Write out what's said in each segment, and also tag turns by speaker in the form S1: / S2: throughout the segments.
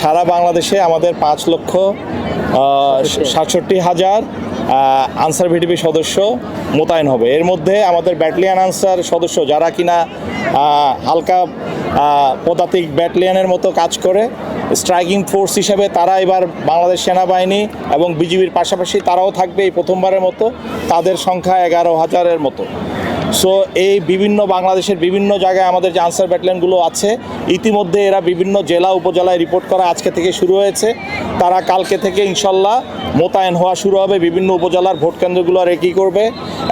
S1: সারা বাংলাদেশে আমাদের পাঁচ লক্ষ সাতষট্টি। হাজার আনসার ভিডিপি সদস্য মোতায়েন হবে। এর মধ্যে আমাদের ব্যাটালিয়ান আনসার সদস্য যারা কিনা হালকা পদাতিক ব্যাটালিয়ানের মতো কাজ করে স্ট্রাইকিং ফোর্স হিসেবে তারা এবার বাংলাদেশ সেনাবাহিনী এবং বিজিবির পাশাপাশি তারাও থাকবে এই প্রথমবারের মতো। তাদের সংখ্যা এগারো হাজারের মতো। সো এই বিভিন্ন বাংলাদেশের বিভিন্ন জায়গায় আমাদের যে আনসার ব্যাটালিয়নগুলো আছে, ইতিমধ্যে এরা বিভিন্ন জেলা, উপজেলায় রিপোর্ট করা আজকে থেকে শুরু হয়েছে। তারা কালকে থেকে ইনশাল্লাহ মোতায়েন হওয়া শুরু হবে, বিভিন্ন উপজেলার ভোট কেন্দ্রগুলো রেকি করবে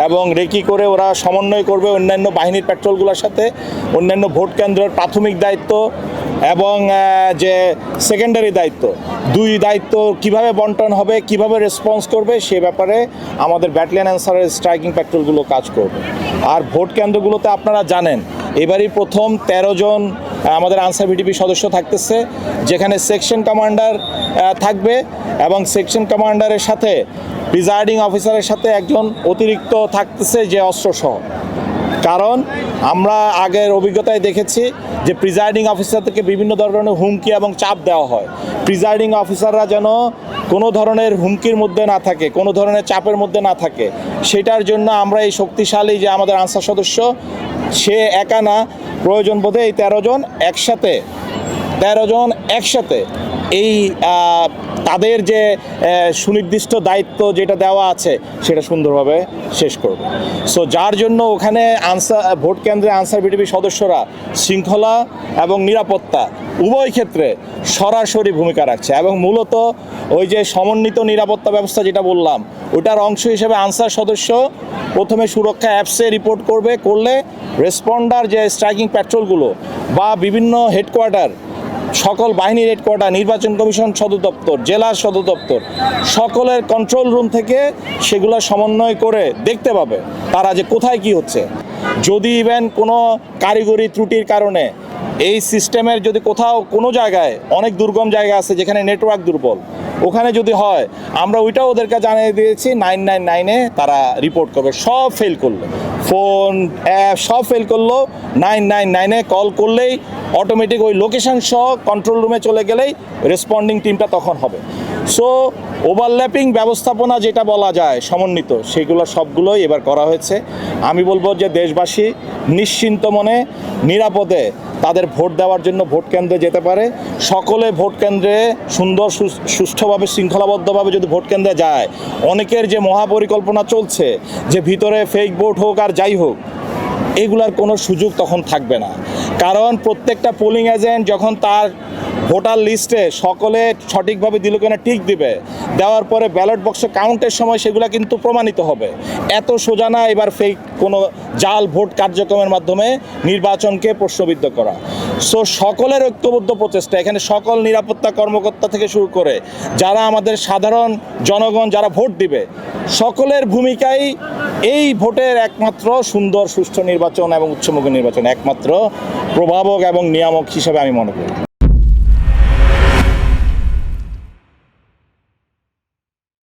S1: এবং রেকি করে ওরা সমন্বয় করবে অন্যান্য বাহিনীর পেট্রোলগুলোর সাথে। অন্যান্য ভোট কেন্দ্রের প্রাথমিক দায়িত্ব এবং যে সেকেন্ডারি দায়িত্ব, দুই দায়িত্ব কীভাবে বন্টন হবে, কীভাবে রেসপন্স করবে, সে ব্যাপারে আমাদের ব্যাটালিয়ান অ্যান্সারের স্ট্রাইকিং পেট্রোলগুলো কাজ করবে। আর ভোট কেন্দ্রগুলোতে আপনারা জানেন, এবারই প্রথম ১৩ জন আমাদের আনসার ভিডিপি সদস্য থাকতেছে, যেখানে সেকশন কমান্ডার থাকবে এবং সেকশন কমান্ডারের সাথে প্রিজাইডিং অফিসারের সাথে একজন অতিরিক্ত থাকতেছে যে অস্ত্রসহ। কারণ আমরা আগের অভিজ্ঞতায় দেখেছি যে প্রিজাইডিং অফিসার থেকে বিভিন্ন ধরনের হুমকি এবং চাপ দেওয়া হয়। প্রিজাইডিং অফিসাররা যেন কোনো ধরনের হুমকির মধ্যে না থাকে, কোনো ধরনের চাপের মধ্যে না থাকে। সেটার জন্য আমরা এই শক্তিশালী যে আমাদের আনসার সদস্য, সে একা না, প্রয়োজন বোধে এই তেরো জন একসাথে, তেরো জন একসাথে এই তাদের যে সুনির্দিষ্ট দায়িত্ব যেটা দেওয়া আছে, সেটা সুন্দরভাবে শেষ করবে। সো যার জন্য ওখানে আনসার, ভোট কেন্দ্রে আনসার বিটিভি সদস্যরা শৃঙ্খলা এবং নিরাপত্তা উভয় ক্ষেত্রে সরাসরি ভূমিকা রাখছে এবং মূলত ওই যে সমন্বিত নিরাপত্তা ব্যবস্থা যেটা বললাম, ওটার অংশ হিসেবে আনসার সদস্য প্রথমে সুরক্ষা অ্যাপসে রিপোর্ট করবে, করলে রেসপন্ডার যে স্ট্রাইকিং প্যাট্রোলগুলো বা বিভিন্ন হেডকোয়ার্টার সকল বাহিনীর হেডকোয়ার্টার নির্বাচন কমিশন, সদর দপ্তর জেলার সদর দপ্তর, সকলের কন্ট্রোল রুম থেকে সেগুলো সমন্বয় করে দেখতে পাবে তারা যে কোথায় কি হচ্ছে। যদি ইভেন কোনো কারিগরি ত্রুটির কারণে এই সিস্টেমের যদি কোথাও কোনো জায়গায় অনেক দুর্গম জায়গা আছে যেখানে নেটওয়ার্ক দুর্বল, ওখানে যদি হয়, আমরা ওইটাও ওদেরকে জানিয়ে দিয়েছি নাইন নাইন নাইনে তারা রিপোর্ট করবে। সব ফেল করল। ফোন অ্যাপ সব ফেল করল। নাইন নাইন নাইনে কল করলেই অটোমেটিক ওই লোকেশন সহ কন্ট্রোল রুমে চলে গেলেই রেসপন্ডিং টিমটা তখন হবে। সো ওভারল্যাপিং ব্যবস্থাপনা যেটা বলা যায় সমন্বিত, সেগুলো সবগুলোই এবার করা হয়েছে। আমি বলব যে দেশবাসী নিশ্চিন্ত মনে, নিরাপদে তাদের ভোট দেওয়ার জন্য ভোট কেন্দ্রে যেতে পারে। সকলে ভোট কেন্দ্রে সুন্দর সুষ্ঠুভাবে, শৃঙ্খলাবদ্ধভাবে যদি ভোট কেন্দ্রে যায়, অনেকের যে মহাপরিকল্পনা চলছে, যে ভিতরে ফেক ভোট হোক আর যাই হোক, এগুলার কোনো সুযোগ তখন থাকবে না। কারণ প্রত্যেকটা পোলিং এজেন্ট যখন তার ভোটার লিস্টে সকলে সঠিকভাবে দিল কিনা টিক দিবে। দেওয়ার পরে ব্যালট বক্সে কাউন্টের সময় সেগুলো কিন্তু প্রমাণিত হবে। এত সোজা না এবার ফেক কোনো জাল ভোট কার্যক্রমের মাধ্যমে নির্বাচনকে প্রশ্নবিদ্ধ করা। সো সকলের ঐক্যবদ্ধ প্রচেষ্টা। এখানে সকল নিরাপত্তা কর্মকর্তা থেকে শুরু করে যারা আমাদের সাধারণ জনগণ যারা ভোট দিবে, সকলের ভূমিকাই এই ভোটের একমাত্র সুন্দর, সুষ্ঠু নির্বাচন এবং উচ্চমুখী নির্বাচন। একমাত্র প্রভাবক এবং নিয়ামক হিসেবে আমি মনে করি।